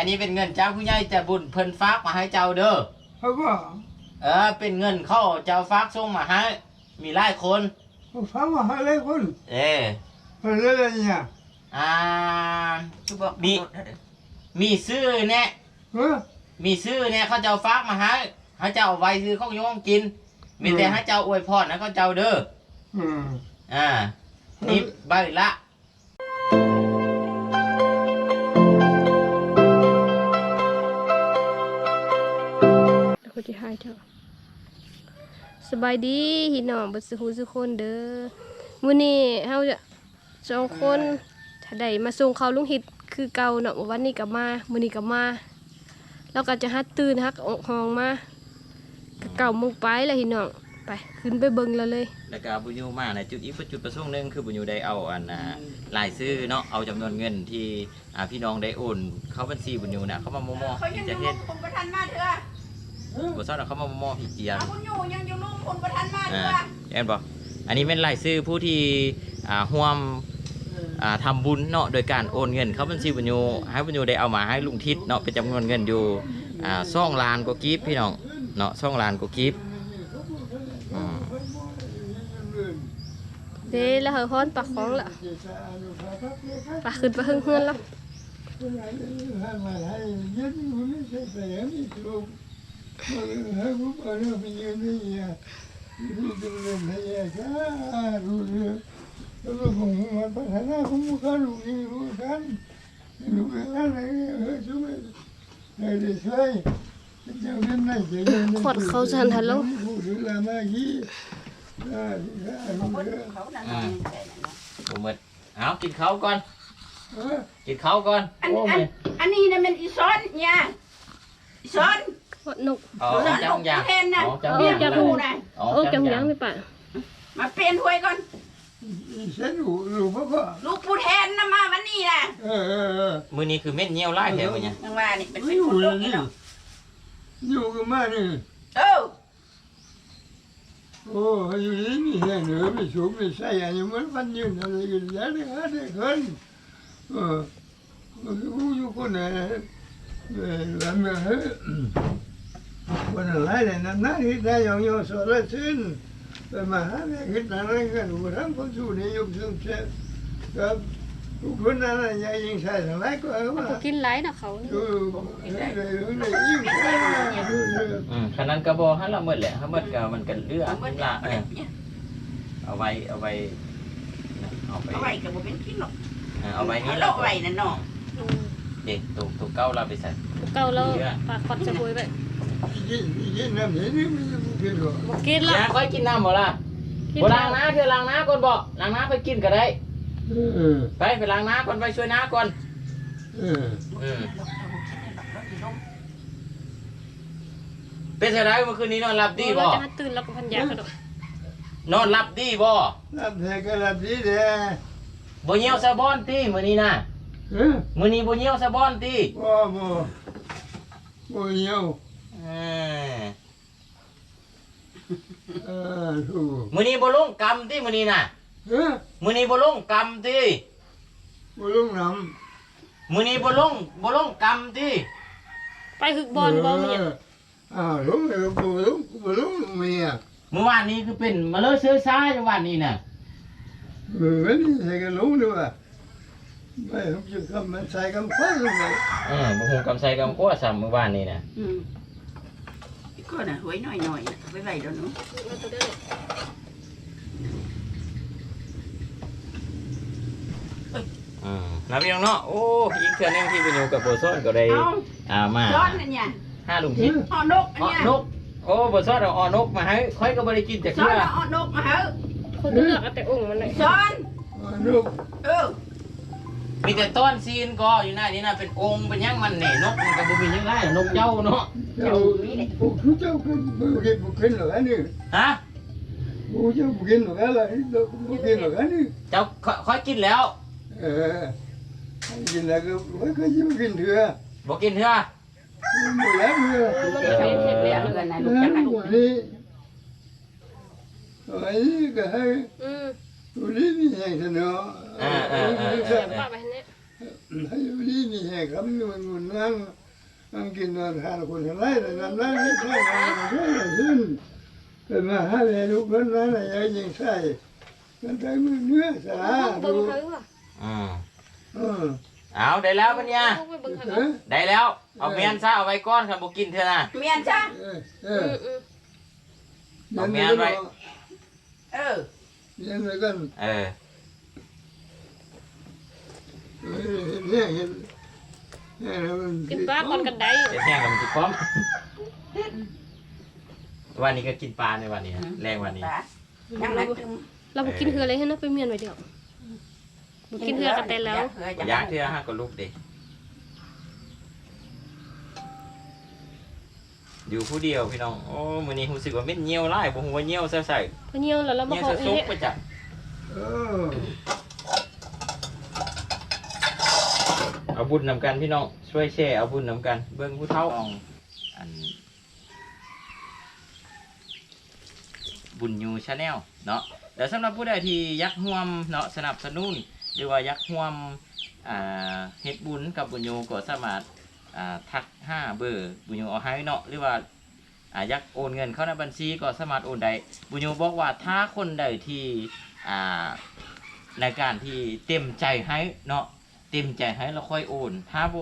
อันนี้เป็นเงินเจ้าผู้ใหญ่แต่บุญเพิ่นฝากมาให้เจ้าเด้อเขาก็เออเป็นเงินเข้าเจ้าฝากส่งมาให้มีหลายคน เขาฟังว่าอะไรคนเอออะไรเนี่ยอ่า คือบอกมี มีซื้อเนี่ยเออมีซื้อเนี่ยเขาเจ้าฝากมาให้ให้เจ้าเอาไว้ซื้อของโยมกิน มีแต่ให้เจ้าอวยพรนะเขาเจ้าเด้ออืมอ่านี่ใบละ ก็จะให้เจ้าสบายดีพี่น้องเบัสหูสุกคนเด้อมื้อนี้เฮาจะสองคนถ้าได้มาส่งเขาลุงหิดคือเก่าเนาะวันนี้ก็มามื้อนี้ก็มาแล้วก็จะฮัดตื่นฮักออกห้องมาก็เก่าโมงไปแล้วพี่น้องไปขึ้นไปเบิ่งแล้วเลย แล้วก็บุญยูมาในจุดอีกจุดประสงค์หนึ่งคือบุญยูได้เอาอันน่ะรายซื้อเนาะเอาจำนวนเงินที่อ่าพี่น้องได้โอนเข้าบัญชีบุญยูน่ะเข้ามาโมโมเขายังอจะยู่เห็นคุณประทันมาเถอะ บุษราเข้ามาโมโมพี่เจียน เอาคุณอยู่ยังอยู่ลุ่มคุณประทันมาเถอ่าอะเห็นบอกอันนี้เป็นรายซื้อผู้ที่อ่าร่วมอ่าทำบุญเนาะโดยการโอนเงิน เข้าบัญชีบุญยูให้บุญยูได้เอามาให้ลุงทิศเนาะเป็นจำนวนเงินอยู่อ่าซ่องล้านกว่ากิฟพี่น้องเนาะซ่องล้านกว่ากิฟอืมเด้แล้วเหอฮ้อนปักของละปากขึ้นไปเฮือนเฮือนแล้วมา ให้ยืนอยู่นี่ใช่ไหมนี่ครูมาให้ผมเอาเรื่องไปยืนนี่อะนี่ดูเรื่องนี้อะดูเรื่องแล้วผมมันพัฒนาผมก็รู้นี่รู้กันรู้กันอะไรเออช่วยได้ช่วยจะเล่นไหนจะเล่นขอดเขาสันฮัลโหลพูดละมากี้อ่าอ่าเขารู้เรื่องเขานั่นบุหมดเอากินข้าวก่อนเออกินข้าวก่อน อันอันอันนี้เนี่ยมันอีซ้อนเนี่ยอีซ้อนข อดนก อ๋อซ้อนจัลูงกยางเทนนะอ๋อจังเรียยากงจะดูนะอ๋อโอ้จัจังงยายังงไม่ป่ะมาเปลี่ยนถ้วยก่อน ฉันรู้รู้ป่ะป่ะลูกผู้แทนนะมาวันนี้นะเออเออเออมือนี้คือเม็ดเงี้ยวไล่แถวเนี่ยยังว่านี่เป็นไม่เป็นอยู่คนเลลูยกนี่นี่เนาะอยู่กันมานี่เออโอ้อยู่นี่มีแห่งเหนือไม่สูงไม่ใช่อันนี้มันมันยืนอะไรกันแล้วเนี่ยฮะเด็กคนเออมันก็อยู่คนไหนเออแล้วมันเฮ้ย วันอะไรเนี่ยนั่นนั่นที่ได้ยองยองสอนละสิ้นไปมาหาเนี่ยคิดอะไรกันหัวทั้งคนสู้นี่ยุบซึ่งเช่ครับทุกคนนั่นยังยิงใส่ทั้งหลายก็เอามาก็กินไรนะเขาดูเลยเลยยิ่งใส่ดูเลยอืมขนาดกระบอกให้เราหมดแหละถ้าหมดก็มันกันเลือดเอาไว้ละเออเนี่ยเอาไว้เอาไว้เอาไปเอาไว้กับบ่เป็นกินหรอกเออเอาไว้นี้เอาเราไว้นั่นเนาะเด็กตัวตัวเก้าเราไปใส่เก่าแล้วปากขอดจะบุยไป ยิ่งยิ่งน้ำเห็นนี่มันจะพูดกันหรอบอกกินละน้าค่อยกินน้ำบ่ล่ะกินบ่แล้ล้างวน้าเดี๋ยวล้างน้าก่อนบ่ล้างน้าค่อยกินก็ได้ เออไปไปล้างน้าก่อนไปช่วยน้าก่อน เอออืมเป็นไงเมื่อคืนนี้นอนหลับดีบ่เราจะให้ตื่นแล้วก็พันยากระโดดนอนหลับดีบ่รับแท้ก็รับดีแท้บ่เหี่ยวซะบอนติมื้อนี้น่ะเออมื้อนี้บ่เหี่ยวซะบอนติบ่บ่บ่เหี่ยว เออถูกมือนี้บ่ลงกรรมติมื้อนี้น่ะเออมือนี้บ่ลงกรรมติบ่ลงน้มือนี้บ่ลงบ่ลงกรรมติไปหึกำบอลบอลเนี่ยอ้าวลงเลยบ่ลงบ่ลงเมียเมื่อวานนี้คือเป็นมาเลยเสื้อซ้ายจังหวัดนี้น่ะเออวันนี้ใส่กันลงด้วยว่าไม่ผมจะคำมันใส่คำฟ้าลงไปเออบ่ฮู้กำไสกำกัวซ้ํเมื่อวานนี้น่ะอืม กคนน่ะหวยหน่อยๆน่ะไว้ไว้เดี๋ยวหนูเราตัวเด้ออืมนะพี่น้องเนาะโอ้อีกเทื่อนึงที่ไปอยู่กับโบซ้อนก็ได้เอาอ่ามาซ้อนนั่นเนี่ยห้าลุงทิศอ่อนกอันอ้อเนี้ยนกโอ้โบซ้อนเอาอ้อนกมาให้ค่อยก็บ่ได้กินจากซ้อเทื่นอเอาอ่อนกมาเหอะคนเลือกเอาแต่องค์มันเลยซ้อน ลูกเออ มีแต่ต้นซีนก็อยู่หน้านี่น่ะเป็นองค์เป็นหยังมันนี่นกมันก็บ่มีหยังได้หรอกนกเจ้าเนาะเจ้าผู้เจ้าก็บ่กินบ่กินหรอกอันนี้ฮะผู้เจ้าบ่กินหรอกอะไรบ่กินหรอกอันนี้เจ้าค่อยค่อยกินแล้วเออกินแล้วก็ไม่เคยกินกินเถื่อบ่กินเทื่อหมดแล้วเถื่อมันไม่ใช่เส ร็จเรีแล้ยวกเงินนะลูกแล้จังวนะวันนี้วันนี้ก็ให้อืมวันนี้มีอย่างเสนอเสียบป้าไปเนี่ยเให้ดีนี่แหกคำนวณมันนั่งนั่งกินนอนทานคนอะไรแต่นำนั่งไม่ใช่ไม่ใช่ขึ้นเป็นมาให้ลูกนั้นนั้นอะไรยังใส่มันใจมือเนื้อสาเบิ่งดูเขาว่ะอืมเออเอาได้แล้วปัญญาเบิ่งไปเบิ่งเขาเออได้แล้ว เอาเมียนซะเอาไว้ก้อนครับบ่กินเถอะนะ เมียนจ้าเออเออือมอืมเอาแม่นไว้ เออเลี้ ยงไว้กันเออเออเนี่ยเห็นเนี่ยมันกินปลาก่อนกันได้เดี๋ยวแห้งกับมันสิพร้อมวันนี้ก็กินปลาในวันนี้นะแรงวันนี้ปลายังมันตึมเราบ่กินเหือเลยให้นะไปเมียนไว้เดียวบ่กินเหือกันแต่แล้ว ยากเทื่อฮะก็ลูกเด็ อยู่ผู้เดียวพี่น้อง โอ้มื้อนี้รู้สึกว่าเม็ดเหี่ยวหลายบ่ฮู้ว่าเหี่ยวใส่ใส่พอเหี่ยวแล้วเรามาเหี่ยวขอซะอีซุกเนี่ยไปจ้ะเออเอาบุญนำกันพี่น้อง ช่วยแชร์เอาบุญนำกัน เบิ่งผู้เฒ่าของอัน บุญยูชาแนลเนาะแต่สำหรับผู้ใดที่อยักห่วมเนาะสนับสนุนหรือว่าอยักห่วมอ่าเฮ็ดบุญกับบุญยูก็สามารถอ่า ทักห้าเบอร์บุญยูเอาให้เนาะหรือว่าอายักโอนเงินเข้าในบัญชีก็สามารถโอนได้บุญยูบอกว่าถ้าคนใดที่ในการที่เต็มใจให้เนาะเต็มใจให้แล้วค่อยโอน ถ้าโบ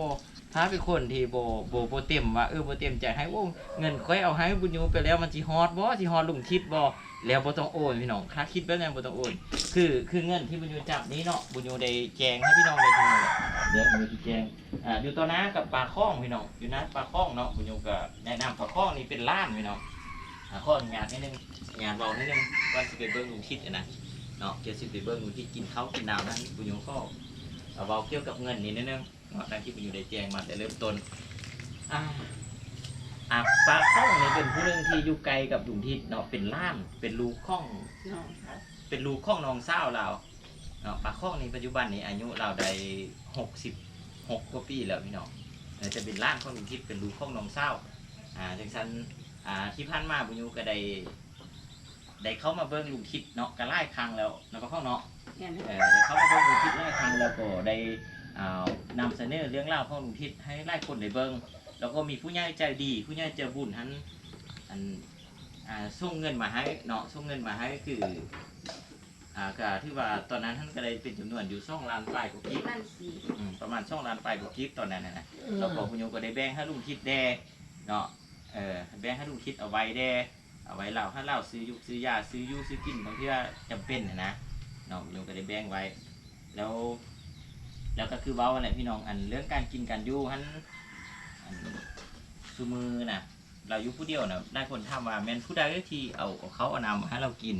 ถ้าเป็นคนที่โบโบโบเต็มว่าเออโบเต็มใจให้โอ้เงินค่อยเอาให้บุญยูไปแล้วมันสิฮอดบ่สิฮอดลุงทิศบ่ แล้วบ่ต้องโอนพี่น้องค่าคิดแบบนั้นบ่ต้องโอน คือคือเงินที่บุญยูจับนี้เนาะบุญยูได้แจงให้พี่น้องได้ทั้งหมดเดี๋ยวบุญยูแจงอ่าอยู่ตัวน้ากับปลาข้องพี่น้องอยู่นะปลาข้องเนาะบุญยูก็แนะนำปลาข้องนี่เป็นล้านพี่น้องอ่าข้องานนิดนึงงานเบานิดนึงก่อนสิไปเบิ่งลุงทิศนะเนาะเกี่ยวสิไปเบิ่งลุงทิศกินข้าวกินน้ำนั้นบุญยูก็เอาเบาเกี่ยวกับเงินนี่นิดนึงเนาะดังที่บุญยูได้แจงมาแต่เริ่มต้นอ่า อะปลาข้องนี่เป็นผู้หนึงที่อยู่ไกลกับลุงทิศเนาะเป็นล้าน เป็นลูกข้องเป็นลูกข้องน้องสาวเราเนาะปลาข้องนี่ปัจจุบันนี้อายุเราได้หกสิบหกกว่าปีแล้วพี่น้องเออจะเป็นล้านข้องลุงทิศเป็นลูกข้องน้องสาวอ่าจังซันอ่าที่ผ่านมาบุญยูก็ได้ได้เข้ามาเบิ้งลุงทิศเนาะก็ไล่ครั้งแล้วแล้วก็ข้องเนาะเนี่ยนะเออได้เข้ามาเบิ่งลุงทิศไล่ครั้งแล้วก็ได้อ่านำเสนอเรื่องราวของลุงทิศให้ไล่คนได้เบิ่ง แล้วก็มีผู้ใหญ่ใจดี ผู้ใหญ่ใจบุญทันอันอ่าส่งเงินมาให้เนาะส่งเงินมาให้คืออ่าก็ที่ว่าตอนนั้นท่านก็ได้เป็นจำนวนอยู่สองล้านปลายกว่ากิฟนั่นสิอืมประมาณสองล้านปลายกว่ากิฟตอนนั้นนะนะแล้วก็คุณโยก็ได้แบ่งให้ลุงทิศแด่เนาะเออแบ่งให้ลุงทิศเอาไว้แด่เอาไว้เล่าให้เล่าซื้อยุกซื้อยาซื้ออยูซื้อกินบางทีว่าจำเป็นนะนะเนาะโยมก็ได้แบ่งไว้ แล้ว แล้วก็คือเว้าอะไรพี่น้องอันเรื่องการกินการอยู่ฮันอัน ซูมือน่ะเราอยู่ผู้เดียวนะได้คนถามว่าแม่นผู้ใดที่เอาเอาเขาเอานำมาให้เรากิน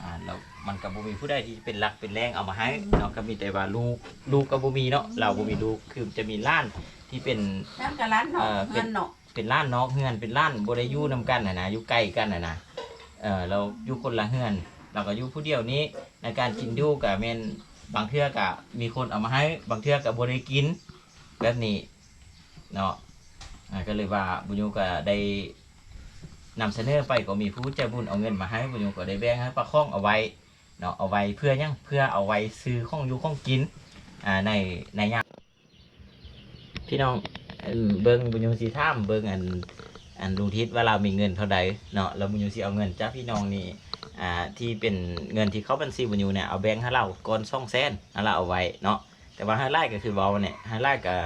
อ่าเรามันกับบุมีผู้ใดที่เป็นหลักเป็นแรงเอามาให้เนาะก็มีแต่ว่าลูกลูกกับบุมีเนาะเราบุมีลูกคือจะมีล้านที่เป็น น้ำกะล้านเนาะเออเป็นเงินเนาะเป็นล้านนอกเฮือนเป็นล้านบริยูนำกันนะนะอยู่ใกล้กันนะนะเออเราอยู่คนละเฮือน เราก็อยู่ผู้เดียวนี้ในการกินอยู่กับเมนบางเทื่อกับมีคนเอามาให้บางเทื่อกับบริกิน แบบนี้ เนาะก็เลยว่าบุญยูก็ได้นำเสนอไปก็มีผู้ใจบุญเอาเงินมาให้บุญยูก็ได้แบ่งให้ประคองเอาไว้เนาะเอาไว้เพื่อยังเพื่อเอาไว้ซื้อของอยู่ของกินอ่าในในยามพี่น้องเบิ้งบุญยูสีท่ามเบิ้งอันอันลุงทิศว่าเรามีเงินเท่าใดเนาะแล้วบุญยูสีเอาเงินจ้าพี่น้องนี่อ่าที่เป็นเงินที่เขาบัญชีบุญยูเนี่ยเอาแบงค์ให้เราก่อนซ่องแสนให้เราเอาไว้เนาะแต่ว่าให้ไล่ก็คือเบาเนี่ยให้ไล่ก็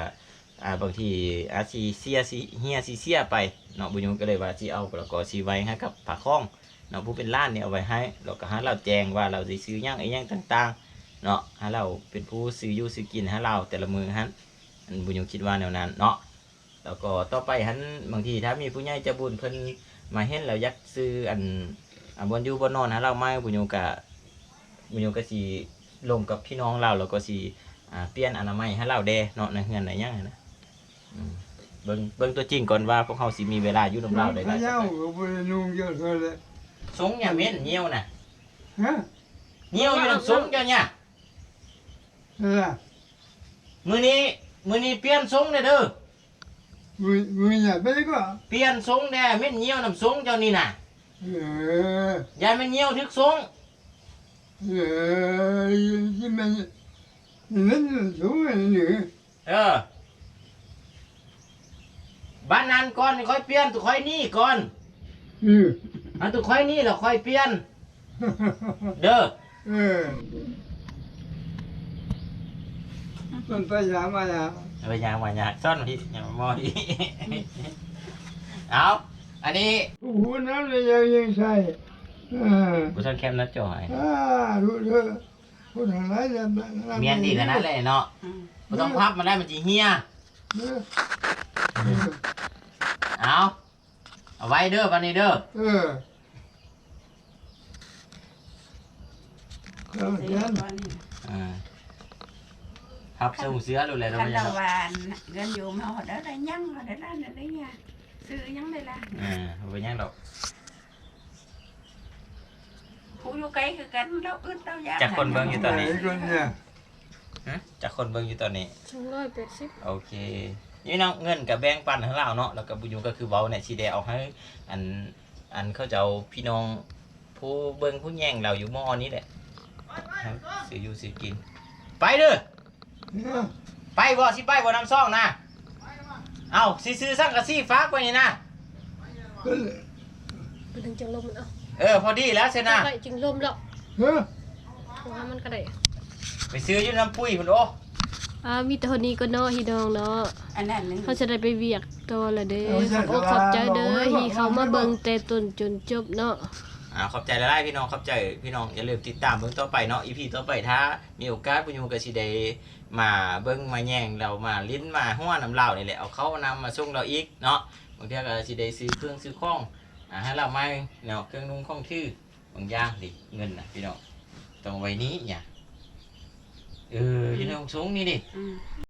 อ่าบางทีอาซีเซียซีเฮียซีเซียไปเนาะบุญยูก็เลยว่าจีเอาแล้วก็ซีไว้ให้กับผาคล้องเนาะผู้เป็นล้านเนี่ยเอาไว้ให้แล้วก็ให้เราแจงว่าเราสิซื้อหยังไอ้หยังต่างๆเนาะให้เราเป็นผู้ซื้ออยู่ซื้อกินให้เราแต่ละมือฮันอันบุญยูคิดว่าแนวนั้นเนาะแล้วก็ต่อไปฮันบางทีถ้ามีผู้ใหญ่จะบุญเพิ่นมาเห็นแล้วอยากซื้ออันอ่าบนอยู่บนนอนฮะเราไม่บุญโยกะบุญโยกะสีลงกับพี่น้องเราแล้วก็สี่เปลี่ยนอนามัยให้เราแดเนาะในเฮือนไหนยังไงนะ เบิ่งเบิ่งตัวจริงก่อนว่าพวกเขาสิมีเวลาอยู่นํเราได้ขไหมย้าก็บ่ได้นุ่งเยอะเท่าเลยสงอย่าเม้นเหี่ยวน่ะฮะเหี่ยวอยู่นำสงเจ้าเนี่ยนั่นล่ะมื้อนี้มื้อนี้เปลี่ยนสงเด้อเด้อมึงมึงอย่าไปก็เปลี่ยนสงแด่เม้นเหี่ยวนำสงเจ้านี่น่ะเอออย่าแม่นเหี่ยวทึกสงเออที่มันนั่นสูงอันนี้เออ บ้านนั้นก่อนค่อยเปลี่ยนตัวค่อยนี่ก่อนอืออันตัวค่อยนี่แล้วค่อยเปลี่ยน เด้อเออมันไปยามาแล้วเอาไปยางมายางซ่อนที่ยางมอที่เอาอันนี้หูนั้นเลยยังยังใช่เออกูซ่อนแคมนัดจ่อยอ่ารู้เถอะผู้ทางไหนจะเมียนดีขนาดเลยเนาะอืมกูต้องพับมาได้มันจีเฮีย เออเอาเอาไว้เด้อปันนี้เด้อเออเออซื้อยันก่อนนี่อ่าพับเสื้อหูเสื้อดูเลยเราคันไม่ดาใช่วานเงินอยู่มาหอดได้ยังหอดได้ได้ได้ยังซื้อยังได้ละอ่าเอาไปยังดอกผู้อยู่ไกลคือกันเราอึดเราอยากจากคนเบิ่งอยู่ตอนนี้ ไหคนเนี่ยฮะจากคนเบิ่งอยู่ตอนนี้ สองร้อยแปดสิบโอเค นี่เนาะเงินกับแบงค์ปันของเราเนาะแล้วก็บุญยูก็คือเว้าเนี่ยชีเดเอาให้อันอันเขาจะเอาพี่น้องผู้เบิ่งผู้แย่งเราอยู่หม้อนี้แหละให้ซื้ออยู่ซื้อกิน ไปเด้อเนี่ยไปบ่สิไปบ่น้ำซ่องนะเอาสิซื้อสังกะสีฟ้ากไว้นี่นะก็เลยเป็นถึงจังลมมันเอาเออพอดีแล้วเซนะไปจึงลมแล้วเฮ้ยเพราะว่ามันก็ได้ไปซื้ออยู่น้ำปุ้ยพุ่นโอ้ อ่ามีแต่คนนี้ก็เนาะฮีดองเนาะอันนั้นนึงเขาจะได้ไปเวียกตัวละเด้อขอบอกขอบใจเด้อที่เขามาเบิ่งแต่ต้นจนจบเนาะอ่าขอบใจหลายๆพี่น้องขอบใจพี่น้องอย่าลืมติดตามเบิ่งต่อไปเนาะอีพีต่อไปถ้ามีโอกาสบุญยูก็สิได้มาเบิ่งมาแย่งเรามาลิ้นมาหัวน้ำเหล้านี่แหละเอาเข้านำมาส่งเราอีกเนาะบางทีก็สิได้ซื้อเครื่องซื้อของอ่าให้เราไม่เนาะเครื่องนุ่งของทื่อบางอย่างดิเงินน่ะพี่น้องต้องไว้นี้เนี่ย เอออยู่ในห้องสูงนี่ดิ